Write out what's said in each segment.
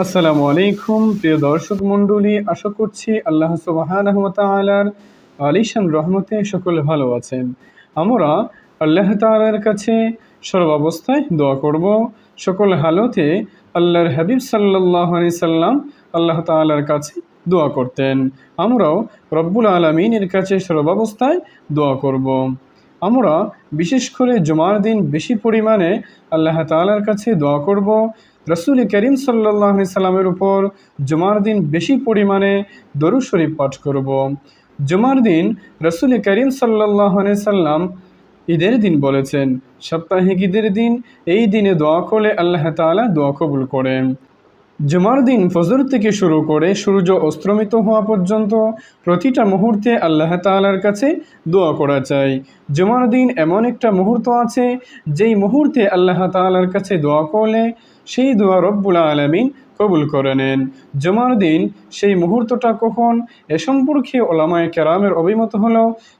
আসসালামু আলাইকুম, প্রিয় দর্শক মণ্ডলী, আশা করছি আল্লাহ সুবাহানহু তাআলার আলিশান রহমতে সকলে ভালো আছেন। আমরা আল্লাহ তাআলার কাছে সর্বাবস্থায় দোয়া করব। সকল হালতে আল্লাহর হাবিব সাল্লাহ সাল্লাম আল্লাহ তাআলার কাছে দোয়া করতেন। আমরাও রব্বুল আলমিনের কাছে সর্বাবস্থায় দোয়া করব। আমরা বিশেষ করে জুমার দিন বেশি পরিমাণে আল্লাহ তাআলার কাছে দোয়া করব। রসুল করিম সাল্লাহ সাল্লামের উপর জুমার দিন বেশি পরিমাণে দরু শরীফ পাঠ করব। জুমার দিন রসুল করিম সাল্লাহ সাল্লাম ঈদের দিন বলেছেন, সাপ্তাহিক ঈদের দিন এই দিনে দোয়া করলে আল্লাহ তালা দোয়া কবুল করেন। জুমার দিন ফজর থেকে শুরু করে সূর্য অস্ত্রমিত হওয়া পর্যন্ত প্রতিটা মুহূর্তে আল্লাহ তালার কাছে দোয়া করা চাই জুমার দিন এমন একটা মুহূর্ত আছে, যেই মুহূর্তে আল্লাহ তালার কাছে দোয়া করলে সেই দোয়া রব্বুল আলমিন কবুল করে নেন। জমার দিন সেই মুহূর্তটা কখন? এ সম্পর্কে ওলামায় কেরামের অভিমত হল,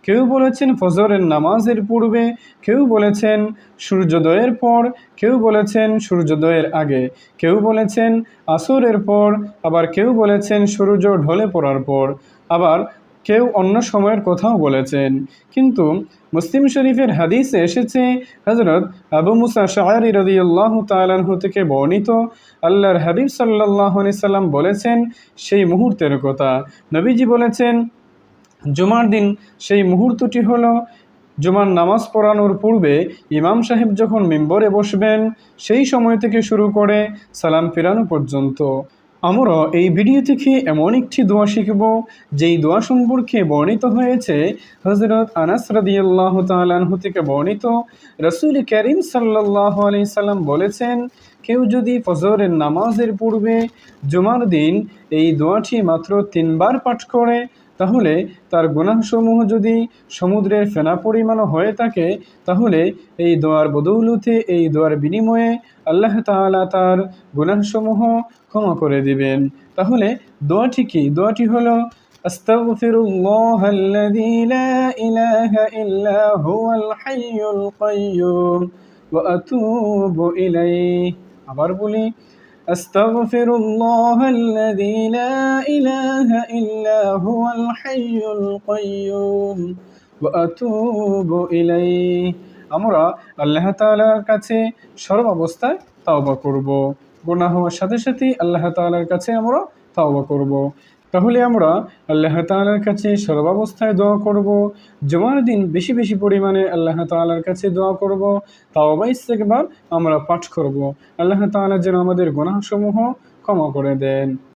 কেউ বলেছেন ফজরের নামাজের পূর্বে, কেউ বলেছেন সূর্যোদয়ের পর, কেউ বলেছেন সূর্যোদয়ের আগে, কেউ বলেছেন আসরের পর, আবার কেউ বলেছেন সূর্য ঢলে পড়ার পর। আবার কেউ অন্য সময়ের কথাও বলেছেন। কিন্তু মুসলিম শরীফের হাদিসে এসেছে হজরত আবু মুসা শাহরি রদিয়াল্লাহ তালাহু থেকে বর্ণিত, আল্লাহর হাবিব সাল্লাহ সাল্লাম বলেছেন, সেই মুহূর্তের কথা। নবীজি বলেছেন, জুমার দিন সেই মুহূর্তটি হলো জুমার নামাজ পড়ানোর পূর্বে ইমাম সাহেব যখন মেম্বরে বসবেন, সেই সময় থেকে শুরু করে সালাম ফেরানো পর্যন্ত। আমরা এই ভিডিও থেকে এমন একটি দোয়া শিখব, যেই দোয়া সম্পর্কে বর্ণিত হয়েছে হজরত আনাস রাদিয়াল্লাহ তালাহু থেকে বর্ণিত। রসুল করিম সাল্লাহ আলি সাল্লাম বলেছেন, কেউ যদি ফজরের নামাজের পূর্বে জুমার দিন এই দোয়াটি মাত্র তিনবার পাঠ করে তাহলে তার গুণাসমূহ যদি সমুদ্রের ফেনা পরিমাণও হয়ে থাকে তাহলে এই দোয়ার বদৌলতে এই দোয়ার বিনিময়ে আল্লাহ তালা তার গুণাসমূহ ক্ষমা করে দিবেন তাহলে দোয়াটি কি দোয়াটি হলো أستغفر الله الذي لا إله إلا هو الحي القيوم وأتوب إليه আবার বলি أستغفر الله الذي لا إله إلا هو الحي القيوم وأتوب إليه আমরা আল্লাহ তাআলার কাছে সর্বাবস্থায় তাওবা করব গুনাহ হওয়ার সাথে সাথেই আল্লাহ তাআলার কাছে আমরা তাওবা করব তাহলে আমরা আল্লাহ তালার কাছে সর্বাবস্থায় দোয়া করব। জমার দিন বেশি বেশি পরিমাণে আল্লাহ তালার কাছে দোয়া করব। তাওবা ইস্তেকবার আমরা পাঠ করব। আল্লাহ তালা যেন আমাদের গুনাহসমূহ ক্ষমা করে দেন।